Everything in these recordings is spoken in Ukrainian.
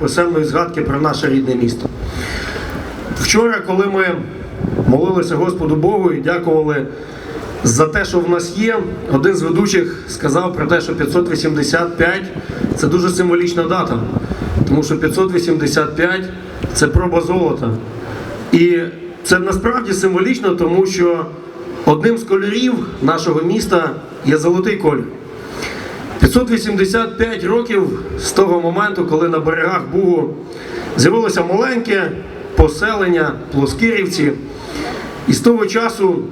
писемної згадки про наше рідне місто. Вчора, коли ми молилися Господу Богу і дякували за те, що в нас є, один з ведучих сказав про те, що 585 це дуже символічна дата, тому що 585 це проба золота. І це насправді символічно, тому що одним з кольорів нашого міста є золотий колір. 585 років з того моменту, коли на берегах Бугу з'явилося маленьке поселення Плоскирівці, і з того часу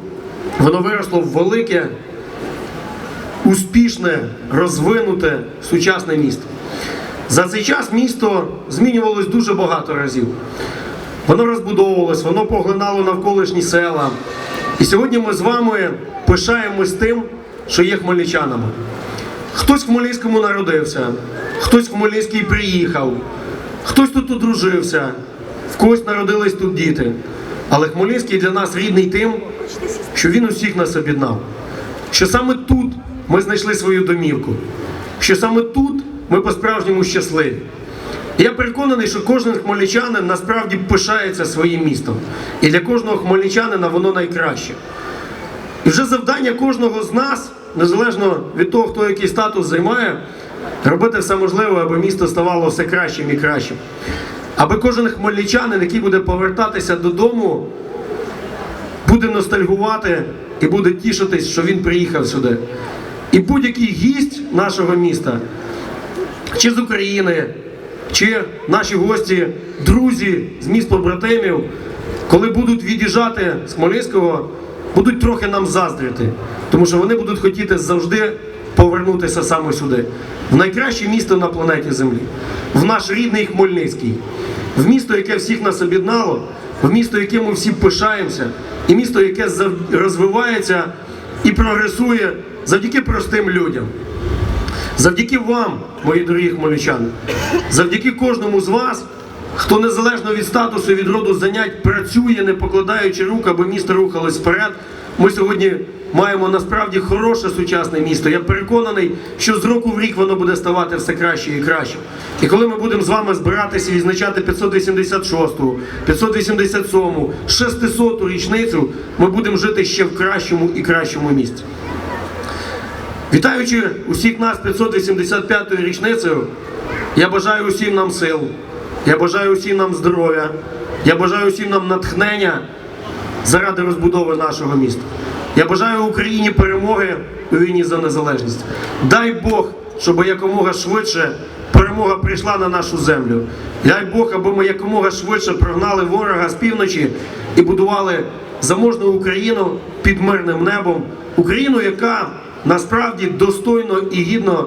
воно виросло в велике, успішне, розвинуте сучасне місто. За цей час місто змінювалось дуже багато разів. Воно розбудовувалось, воно поглинало навколишні села. І сьогодні ми з вами пишаємось тим, що є хмельничанами. Хтось в Хмельницькому народився, хтось в Хмельницький приїхав, хтось тут одружився, в когось народились тут діти. Але Хмельницький для нас рідний тим, що він усіх нас об'єднав. Що саме тут ми знайшли свою домівку, що саме тут ми по-справжньому щасливі. Я переконаний, що кожен хмельничанин насправді пишається своїм містом. І для кожного хмельничанина воно найкраще. І вже завдання кожного з нас, незалежно від того, хто який статус займає, робити все можливе, аби місто ставало все кращим і кращим. Аби кожен хмельничанин, який буде повертатися додому, буде ностальгувати і буде тішитись, що він приїхав сюди. І будь-який гість нашого міста, чи з України, чи наші гості, друзі з міст побратимів, коли будуть від'їжджати з Хмельницького, будуть трохи нам заздрити, тому що вони будуть хотіти завжди повернутися саме сюди, в найкраще місто на планеті Землі, в наш рідний Хмельницький, в місто, яке всіх нас об'єднало, в місто, яке ми всі пишаємося, і місто, яке розвивається і прогресує завдяки простим людям. Завдяки вам, мої дорогі хмельничани, завдяки кожному з вас, хто незалежно від статусу від роду занять працює, не покладаючи рук, аби місто рухалось вперед. Ми сьогодні маємо насправді хороше сучасне місто. Я переконаний, що з року в рік воно буде ставати все краще і краще. І коли ми будемо з вами збиратися і відзначати 586-ту, 587-ту, 600-ту річницю, ми будемо жити ще в кращому і кращому місті. Вітаючи усіх нас 585-ю річницею, я бажаю усім нам сил, я бажаю усім нам здоров'я, я бажаю усім нам натхнення заради розбудови нашого міста. Я бажаю Україні перемоги у війні за незалежність. Дай Бог, щоб якомога швидше перемога прийшла на нашу землю. Дай Бог, аби ми якомога швидше прогнали ворога з півночі і будували заможну Україну під мирним небом. Україну, яка насправді достойно і гідно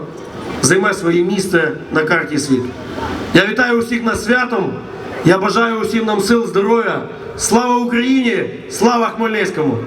займе своє місце на карті світу. Я вітаю усіх нас святом. Я бажаю усім нам сил здоров'я. Слава Україні! Слава Хмельницькому!